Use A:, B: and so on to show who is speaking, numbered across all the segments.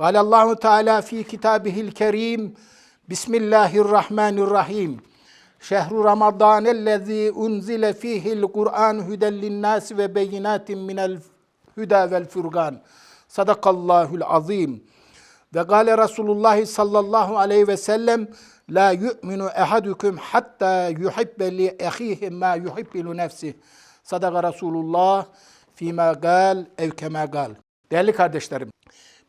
A: Allahu Teala fi kitabihil kerim Bismillahirrahmanirrahim. Şehru Ramazan ellezî unzile fihil Kur'an hüden linnâsi ve beyinatin minel hüda vel furgan. Sadakallahul azim. Ve gâle Resulullah sallallahu aleyhi ve sellem La yu'minu ehadukum hatta yuhibbe li ehihi ma yuhibbi li nefsih. Sadaka Resulullah fîmâ gâl ev kemâ gâl. Değerli kardeşlerim,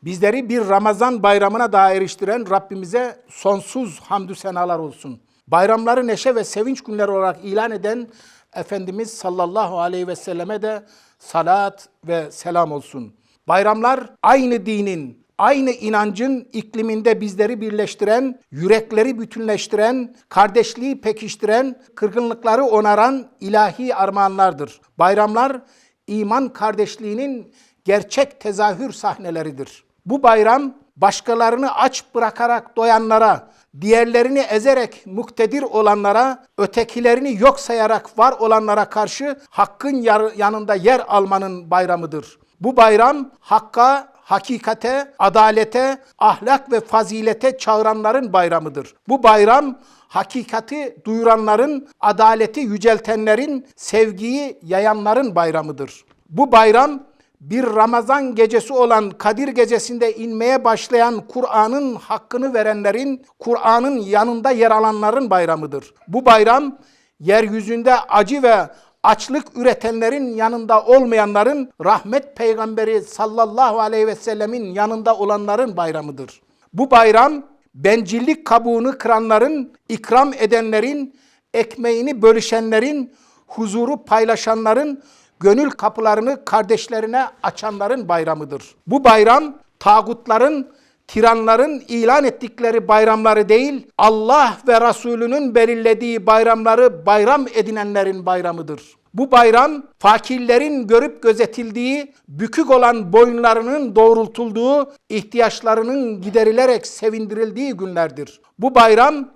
A: bizleri bir Ramazan bayramına daha eriştiren Rabbimize sonsuz hamdü senalar olsun. Bayramları neşe ve sevinç günleri olarak ilan eden Efendimiz sallallahu aleyhi ve selleme de salat ve selam olsun. Bayramlar aynı dinin, aynı inancın ikliminde bizleri birleştiren, yürekleri bütünleştiren, kardeşliği pekiştiren, kırgınlıkları onaran ilahi armağanlardır. Bayramlar iman kardeşliğinin gerçek tezahür sahneleridir. Bu bayram başkalarını aç bırakarak doyanlara, diğerlerini ezerek muktedir olanlara, ötekilerini yok sayarak var olanlara karşı hakkın yanında yer almanın bayramıdır. Bu bayram hakka, hakikate, adalete, ahlak ve fazilete çağıranların bayramıdır. Bu bayram hakikati duyuranların, adaleti yüceltenlerin, sevgiyi yayanların bayramıdır. Bu bayram bir Ramazan gecesi olan Kadir gecesinde inmeye başlayan Kur'an'ın hakkını verenlerin, Kur'an'ın yanında yer alanların bayramıdır. Bu bayram yeryüzünde acı ve açlık üretenlerin yanında olmayanların, rahmet peygamberi sallallahu aleyhi ve sellemin yanında olanların bayramıdır. Bu bayram bencillik kabuğunu kıranların, ikram edenlerin, ekmeğini bölüşenlerin, huzuru paylaşanların, gönül kapılarını kardeşlerine açanların bayramıdır. Bu bayram tağutların, tiranların ilan ettikleri bayramları değil, Allah ve Resulünün belirlediği bayramları bayram edinenlerin bayramıdır. Bu bayram fakirlerin görüp gözetildiği, bükük olan boyunlarının doğrultulduğu, ihtiyaçlarının giderilerek sevindirildiği günlerdir. Bu bayram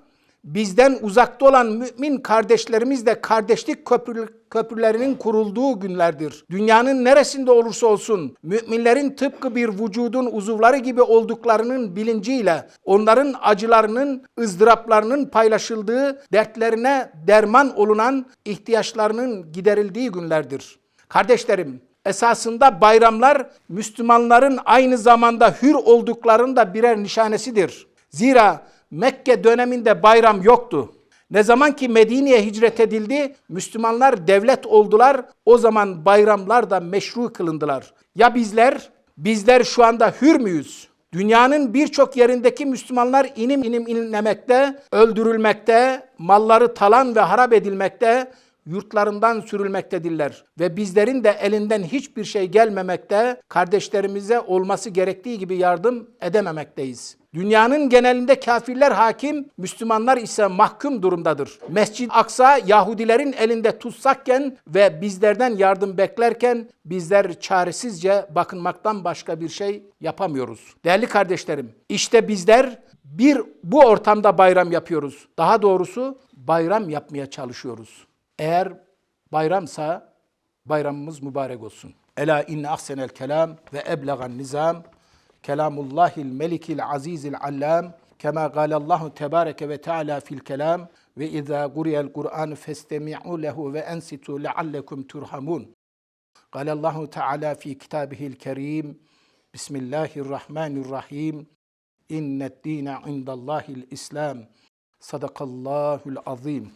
A: bizden uzakta olan mümin kardeşlerimizle kardeşlik köprü, köprülerinin kurulduğu günlerdir. Dünyanın neresinde olursa olsun müminlerin tıpkı bir vücudun uzuvları gibi olduklarının bilinciyle onların acılarının, ızdıraplarının paylaşıldığı, dertlerine derman olunan, ihtiyaçlarının giderildiği günlerdir. Kardeşlerim, esasında bayramlar Müslümanların aynı zamanda hür olduklarının da birer nişanesidir. Zira Mekke döneminde bayram yoktu. Ne zaman ki Medine'ye hicret edildi, Müslümanlar devlet oldular. O zaman bayramlar da meşru kılındılar. Ya bizler? Bizler şu anda hür müyüz? Dünyanın birçok yerindeki Müslümanlar inim inim inlemekte, öldürülmekte, malları talan ve harap edilmekte, yurtlarından sürülmektedirler. Ve bizlerin de elinden hiçbir şey gelmemekte, kardeşlerimize olması gerektiği gibi yardım edememekteyiz. Dünyanın genelinde kafirler hakim, Müslümanlar ise mahkum durumdadır. Mescid-i Aksa Yahudilerin elinde tutsakken ve bizlerden yardım beklerken bizler çaresizce bakınmaktan başka bir şey yapamıyoruz. Değerli kardeşlerim, işte bizler bir bu ortamda bayram yapıyoruz. Daha doğrusu bayram yapmaya çalışıyoruz. Eğer bayramsa bayramımız mübarek olsun. Ela inne ahsenel kelam ve eblegan nizam kelamullahil melikil azizil allam kema galallahu tebareke ve teala fil kelam ve izâ guriyel Kur'an festemi'u lehu ve ensitu leallekum turhamun. Galallahu Teala fi kitabihil kerim Bismillahirrahmanirrahim İnned dîne indallâhil İslam Sadakallahul azim.